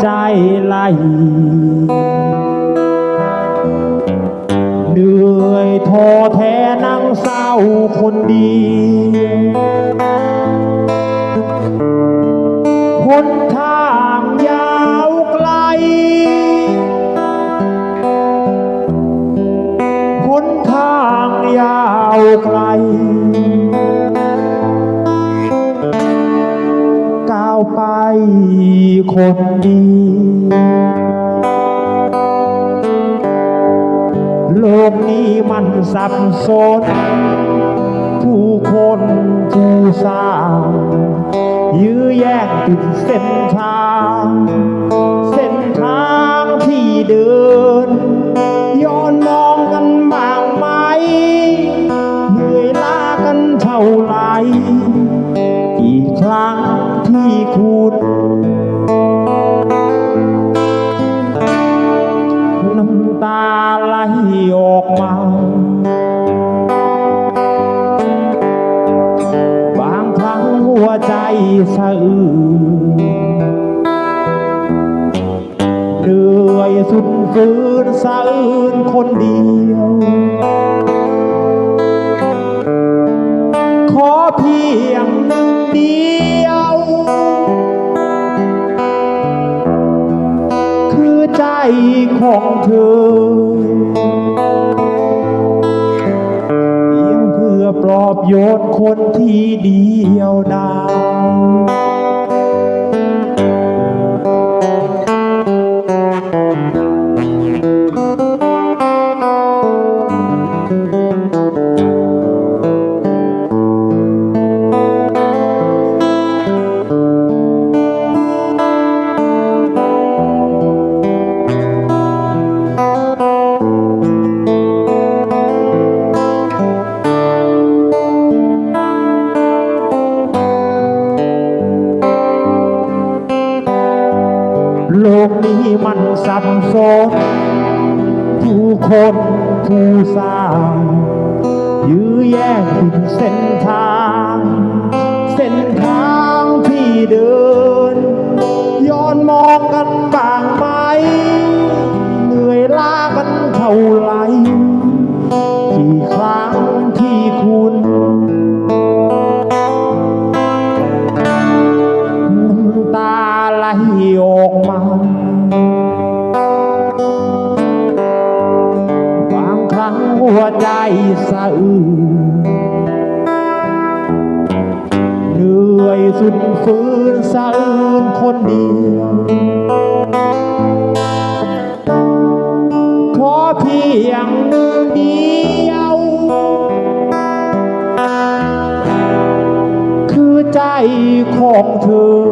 ใจไหลเหนื่อยท้อแท้นั่งเศร้าคนดียวหนทางยาวไกลหนทางยาวไกลก้าวไป คนดี โลกนี้มันสับสน ผู้คนผู้สร้างยื้อแย่งติดเส้นทาง เส้นทางที่เดิน ย้อนมองกันบ้างไหมเหนื่อยล้ากันเท่าไหร่กี่ครั้ง ออกมา บางครั้งหัวใจสะอื้นเหนื่อยสุดฝืนสะอื้นคนเดียว ขอเพียงหนึ่งเดียว คือใจของเธอ อปลอบโยนคนที่เดียวดาย มันสับสนผู้คนผู้สร้างยื้อแย่งถิ่นเส้นทาง ทั้งหัวใจสะอื้นเหนื่อยสุดฝืนสะอื้นคนเดียวขอเพียงเดียว คือใจของเธอ